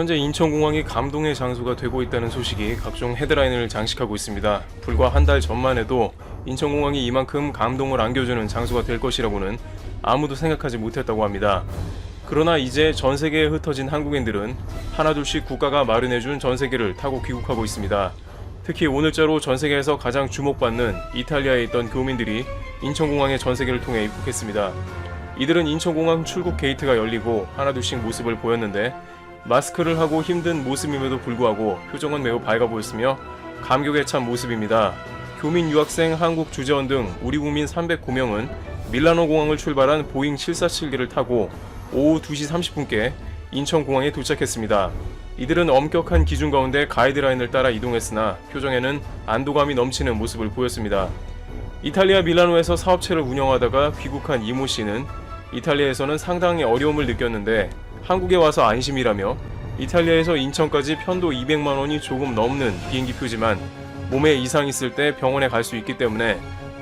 현재 인천공항이 감동의 장소가 되고 있다는 소식이 각종 헤드라인을 장식하고 있습니다. 불과 한 달 전만 해도 인천공항이 이만큼 감동을 안겨주는 장소가 될 것이라고는 아무도 생각하지 못했다고 합니다. 그러나 이제 전 세계에 흩어진 한국인들은 하나둘씩 국가가 마련해준 전 세계를 타고 귀국하고 있습니다. 특히 오늘자로 전 세계에서 가장 주목받는 이탈리아에 있던 교민들이 인천공항의 전 세계를 통해 입국했습니다. 이들은 인천공항 출국 게이트가 열리고 하나둘씩 모습을 보였는데 마스크를 하고 힘든 모습임에도 불구하고 표정은 매우 밝아 보였으며 감격에 찬 모습입니다. 교민 유학생 한국 주재원 등 우리 국민 309명은 밀라노 공항을 출발한 보잉 747기를 타고 오후 2시 30분께 인천공항에 도착했습니다. 이들은 엄격한 기준 가운데 가이드라인을 따라 이동했으나 표정에는 안도감이 넘치는 모습을 보였습니다. 이탈리아 밀라노에서 사업체를 운영하다가 귀국한 이모 씨는 이탈리아에서는 상당히 어려움을 느꼈는데 한국에 와서 안심이라며 이탈리아에서 인천까지 편도 200만 원이 조금 넘는 비행기 표지만 몸에 이상 있을 때 병원에 갈 수 있기 때문에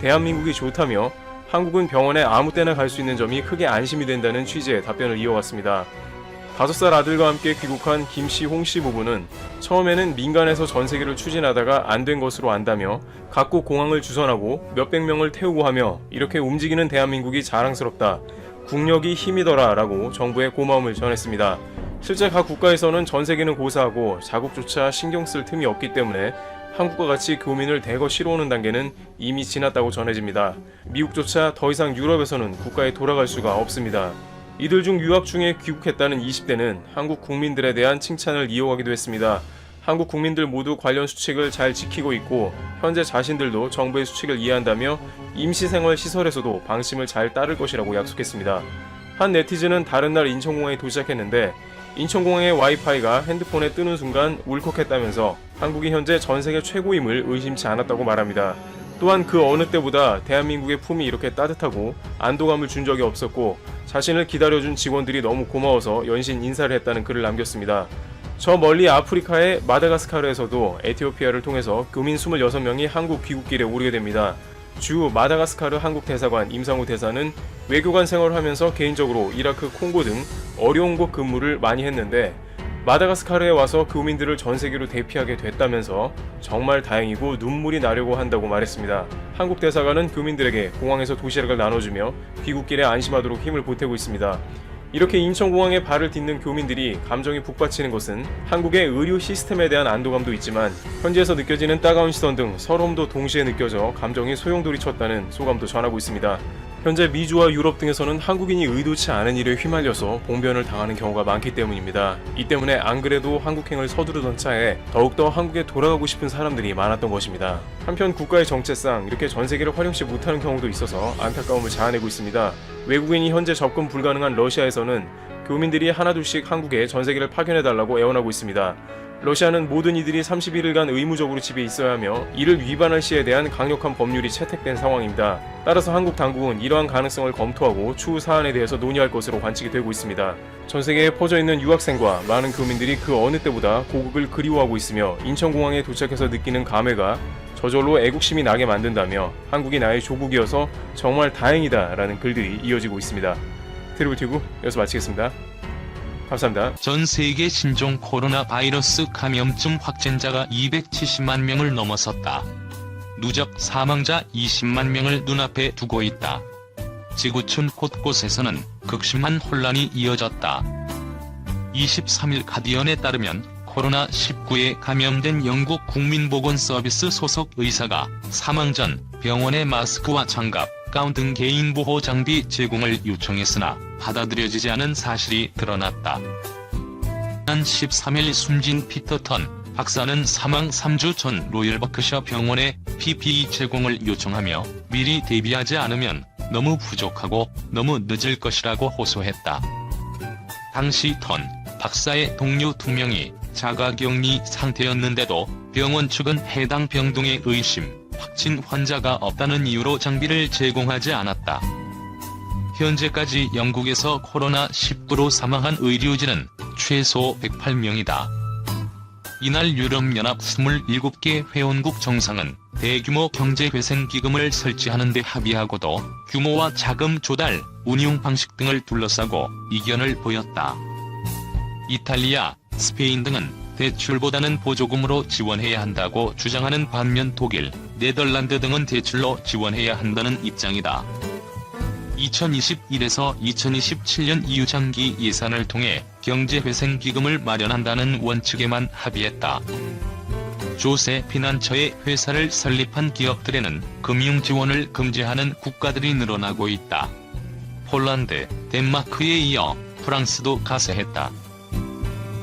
대한민국이 좋다며 한국은 병원에 아무 때나 갈 수 있는 점이 크게 안심이 된다는 취지의 답변을 이어왔습니다. 다섯 살 아들과 함께 귀국한 김 씨, 홍씨 부부는 처음에는 민간에서 전세기를 추진하다가 안 된 것으로 안다며 각국 공항을 주선하고 몇백 명을 태우고 하며 이렇게 움직이는 대한민국이 자랑스럽다. 국력이 힘이더라 라고 정부에 고마움을 전했습니다. 실제 각 국가에서는 전세기는 고사하고 자국조차 신경 쓸 틈이 없기 때문에 한국과 같이 교민을 대거 실어오는 단계는 이미 지났다고 전해집니다. 미국조차 더 이상 유럽에서는 국가에 돌아갈 수가 없습니다. 이들 중 유학 중에 귀국했다는 20대는 한국 국민들에 대한 칭찬을 이어가기도 했습니다. 한국 국민들 모두 관련 수칙을 잘 지키고 있고 현재 자신들도 정부의 수칙을 이해한다며 임시생활 시설에서도 방침을 잘 따를 것이라고 약속했습니다. 한 네티즌은 다른 날 인천공항에 도착했는데 인천공항의 와이파이가 핸드폰에 뜨는 순간 울컥했다면서 한국이 현재 전 세계 최고임을 의심치 않았다고 말합니다. 또한 그 어느 때보다 대한민국의 품이 이렇게 따뜻하고 안도감을 준 적이 없었고 자신을 기다려준 직원들이 너무 고마워서 연신 인사를 했다는 글을 남겼습니다. 저 멀리 아프리카의 마다가스카르에서도 에티오피아를 통해서 교민 26명이 한국 귀국길에 오르게 됩니다. 주 마다가스카르 한국 대사관 임상우 대사는 외교관 생활을 하면서 개인적으로 이라크, 콩고 등 어려운 곳 근무를 많이 했는데 마다가스카르에 와서 교민들을 전 세계로 대피하게 됐다면서 정말 다행이고 눈물이 나려고 한다고 말했습니다. 한국 대사관은 교민들에게 공항에서 도시락을 나눠주며 귀국길에 안심하도록 힘을 보태고 있습니다. 이렇게 인천공항에 발을 딛는 교민들이 감정이 북받치는 것은 한국의 의료 시스템에 대한 안도감도 있지만 현지에서 느껴지는 따가운 시선 등 서러움도 동시에 느껴져 감정이 소용돌이 쳤다는 소감도 전하고 있습니다. 현재 미주와 유럽 등에서는 한국인이 의도치 않은 일에 휘말려서 봉변을 당하는 경우가 많기 때문입니다. 이 때문에 안 그래도 한국행을 서두르던 차에 더욱더 한국에 돌아가고 싶은 사람들이 많았던 것입니다. 한편 국가의 정체상 이렇게 전 세계를 활용치 못하는 경우도 있어서 안타까움을 자아내고 있습니다. 외국인이 현재 접근 불가능한 러시아에서는 교민들이 하나둘씩 한국에 전세기를 파견해달라고 애원하고 있습니다. 러시아는 모든 이들이 31일간 의무적으로 집에 있어야 하며 이를 위반할 시에 대한 강력한 법률이 채택된 상황입니다. 따라서 한국 당국은 이러한 가능성을 검토하고 추후 사안에 대해서 논의할 것으로 관측이 되고 있습니다. 전 세계에 퍼져 있는 유학생과 많은 교민들이 그 어느 때보다 고국을 그리워하고 있으며 인천공항에 도착해서 느끼는 감회가 저절로 애국심이 나게 만든다며 한국이 나의 조국이어서 정말 다행이다 라는 글들이 이어지고 있습니다. 트리블 여기서 마치겠습니다. 감사합니다. 전 세계 신종 코로나 바이러스 감염증 확진자가 270만 명을 넘어섰다. 누적 사망자 20만 명을 눈앞에 두고 있다. 지구촌 곳곳에서는 극심한 혼란이 이어졌다. 23일 가디언에 따르면 코로나19에 감염된 영국 국민보건서비스 소속 의사가 사망 전 병원에 마스크와 장갑, 가운 등 개인 보호 장비 제공을 요청했으나 받아들여지지 않은 사실이 드러났다. 지난 13일 숨진 피터턴 박사는 사망 3주 전 로열버크셔 병원에 PPE 제공을 요청하며 미리 대비하지 않으면 너무 부족하고 너무 늦을 것이라고 호소했다. 당시 턴 박사의 동료 두 명이 자가격리 상태였는데도 병원 측은 해당 병동의 의심, 확진 환자가 없다는 이유로 장비를 제공하지 않았다. 현재까지 영국에서 코로나19로 사망한 의료진은 최소 108명이다. 이날 유럽연합 27개 회원국 정상은 대규모 경제회생기금을 설치하는 데 합의하고도 규모와 자금 조달, 운용 방식 등을 둘러싸고 이견을 보였다. 이탈리아, 스페인 등은 대출보다는 보조금으로 지원해야 한다고 주장하는 반면 독일, 네덜란드 등은 대출로 지원해야 한다는 입장이다. 2021에서 2027년 이후 장기 예산을 통해 경제회생기금을 마련한다는 원칙에만 합의했다. 조세 피난처에 회사를 설립한 기업들에는 금융 지원을 금지하는 국가들이 늘어나고 있다. 폴란드, 덴마크에 이어 프랑스도 가세했다.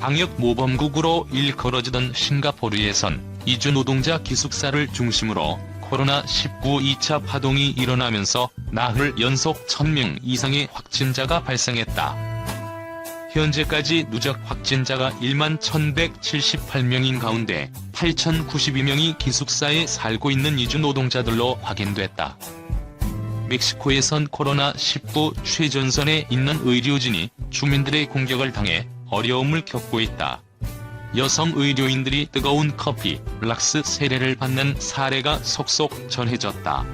방역 모범국으로 일컬어지던 싱가포르에선 이주 노동자 기숙사를 중심으로 코로나19 2차 파동이 일어나면서 나흘 연속 1000명 이상의 확진자가 발생했다. 현재까지 누적 확진자가 1만 1178명인 가운데 8092명이 기숙사에 살고 있는 이주 노동자들로 확인됐다. 멕시코에선 코로나19 최전선에 있는 의료진이 주민들의 공격을 당해 어려움을 겪고 있다. 여성 의료인들이 뜨거운 커피, 락스 세례를 받는 사례가 속속 전해졌다.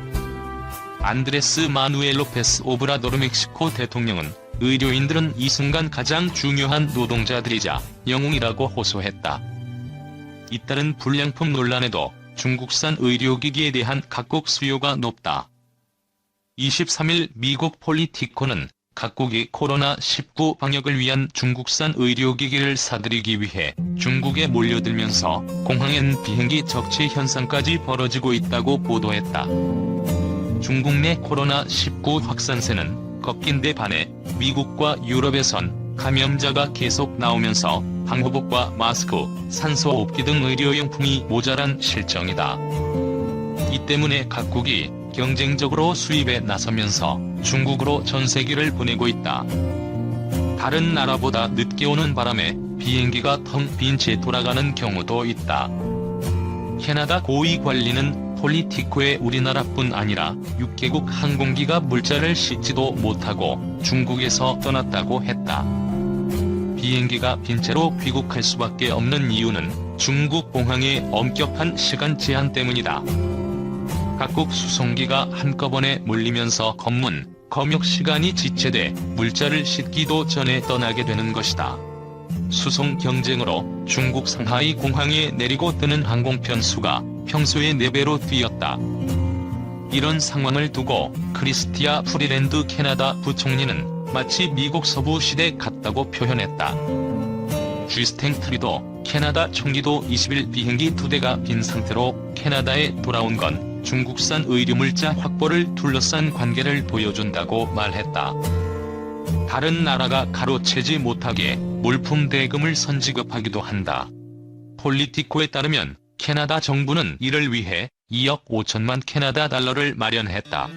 안드레스 마누엘 로페스 오브라도르 멕시코 대통령은 의료인들은 이 순간 가장 중요한 노동자들이자 영웅이라고 호소했다. 잇따른 불량품 논란에도 중국산 의료기기에 대한 각국 수요가 높다. 23일 미국 폴리티코는 각국이 코로나19 방역을 위한 중국산 의료기기를 사들이기 위해 중국에 몰려들면서 공항엔 비행기 적체 현상까지 벌어지고 있다고 보도했다. 중국 내 코로나19 확산세는 꺾인 데 반해 미국과 유럽에선 감염자가 계속 나오면서 방호복과 마스크, 산소호흡기 등 의료용품이 모자란 실정이다. 이 때문에 각국이 경쟁적으로 수입에 나서면서 중국으로 전세기를 보내고 있다. 다른 나라보다 늦게 오는 바람에 비행기가 텅 빈 채 돌아가는 경우도 있다. 캐나다 고위 관리는 폴리티코의 우리나라뿐 아니라 6개국 항공기가 물자를 싣지도 못하고 중국에서 떠났다고 했다. 비행기가 빈 채로 귀국할 수밖에 없는 이유는 중국 공항의 엄격한 시간 제한 때문이다. 각국 수송기가 한꺼번에 몰리면서 검문, 검역 시간이 지체돼 물자를 싣기도 전에 떠나게 되는 것이다. 수송 경쟁으로 중국 상하이 공항에 내리고 뜨는 항공편 수가 평소의 4배로 뛰었다. 이런 상황을 두고 크리스티아 프리랜드 캐나다 부총리는 마치 미국 서부 시대 같다고 표현했다. 쥐스탱 트리도 캐나다 총리도 20일 비행기 2대가 빈 상태로 캐나다에 돌아온 건 중국산 의료물자 확보를 둘러싼 관계를 보여준다고 말했다. 다른 나라가 가로채지 못하게 물품 대금을 선지급하기도 한다. 폴리티코에 따르면 캐나다 정부는 이를 위해 2억 5천만 캐나다 달러를 마련했다.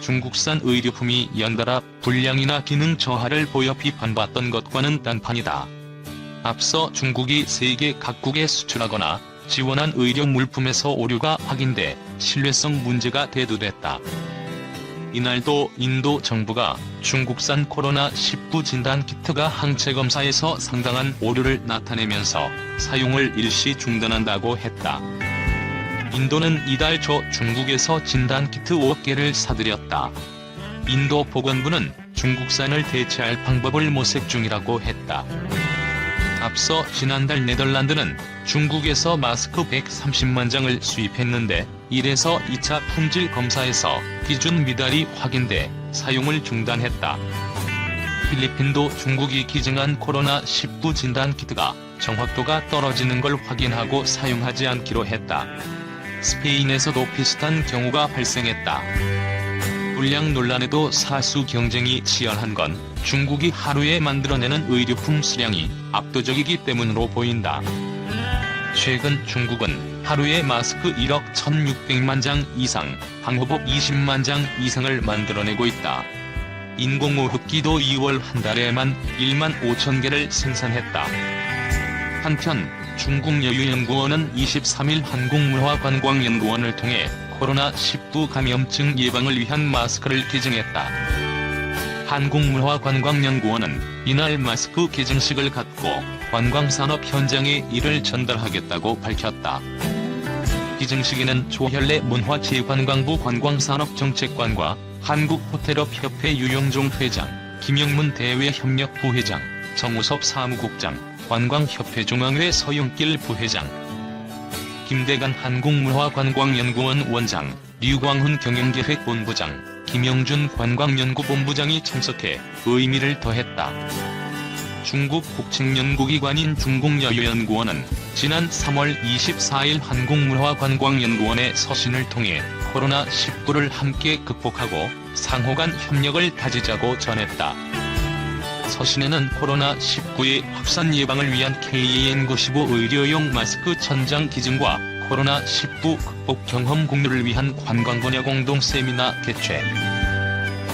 중국산 의료품이 연달아 불량이나 기능 저하를 보여 비판받던 것과는 딴판이다. 앞서 중국이 세계 각국에 수출하거나 지원한 의료 물품에서 오류가 확인돼 신뢰성 문제가 대두됐다. 이날도 인도 정부가 중국산 코로나19 진단 키트가 항체 검사에서 상당한 오류를 나타내면서 사용을 일시 중단한다고 했다. 인도는 이달 초 중국에서 진단 키트 5억 개를 사들였다. 인도 보건부는 중국산을 대체할 방법을 모색 중이라고 했다. 앞서 지난달 네덜란드는 중국에서 마스크 130만 장을 수입했는데 1에서 2차 품질 검사에서 기준 미달이 확인돼 사용을 중단했다. 필리핀도 중국이 기증한 코로나19 진단 키트가 정확도가 떨어지는 걸 확인하고 사용하지 않기로 했다. 스페인에서도 비슷한 경우가 발생했다. 불량 논란에도 사수 경쟁이 치열한 건 중국이 하루에 만들어내는 의료품 수량이 압도적이기 때문으로 보인다. 최근 중국은 하루에 마스크 1억 1600만 장 이상, 방호복 20만 장 이상을 만들어내고 있다. 인공호흡기도 2월 한 달에만 1만 5천 개를 생산했다. 한편 중국 여유연구원은 23일 한국문화관광연구원을 통해 코로나19 감염증 예방을 위한 마스크를 기증했다. 한국문화관광연구원은 이날 마스크 기증식을 갖고 관광산업 현장에 이를 전달하겠다고 밝혔다. 기증식에는 조현래 문화체육관광부 관광산업정책관과 한국호텔업협회 유영종 회장, 김영문 대외협력부회장, 정우섭 사무국장, 관광협회 중앙회 서윤길 부회장, 김대간 한국문화관광연구원 원장, 류광훈 경영기획본부장, 김영준 관광연구본부장이 참석해 의미를 더했다. 중국 국책연구기관인 중국여유연구원은 지난 3월 24일 한국문화관광연구원의 서신을 통해 코로나19를 함께 극복하고 상호간 협력을 다지자고 전했다. 서신에는 코로나19의 확산 예방을 위한 KN95 의료용 마스크 천장 기증과 코로나19 극복 경험 공유를 위한 관광 분야 공동 세미나 개최,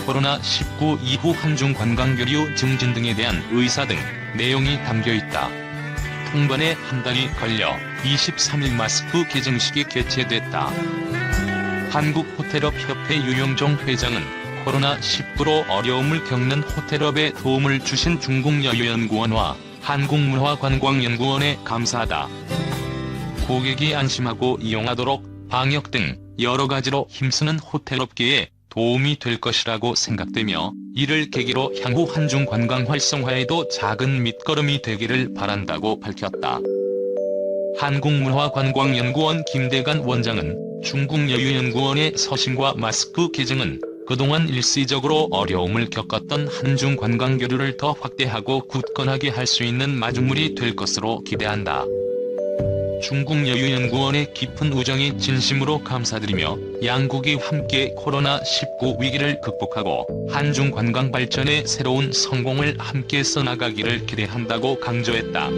코로나19 이후 한중 관광 교류 증진 등에 대한 의사 등 내용이 담겨 있다. 통관에 한 달이 걸려 23일 마스크 개증식이 개최됐다. 한국호텔업협회 유영종 회장은 코로나19로 어려움을 겪는 호텔업에 도움을 주신 중국여유연구원과 한국문화관광연구원에 감사하다. 고객이 안심하고 이용하도록 방역 등 여러 가지로 힘쓰는 호텔업계에 도움이 될 것이라고 생각되며 이를 계기로 향후 한중 관광 활성화에도 작은 밑거름이 되기를 바란다고 밝혔다. 한국문화관광연구원 김대간 원장은 중국여유연구원의 서신과 마스크 개증은 그동안 일시적으로 어려움을 겪었던 한중 관광 교류를 더 확대하고 굳건하게 할 수 있는 마중물이 될 것으로 기대한다. 중국 여유연구원의 깊은 우정이 진심으로 감사드리며 양국이 함께 코로나19 위기를 극복하고 한중 관광 발전의 새로운 성공을 함께 써나가기를 기대한다고 강조했다.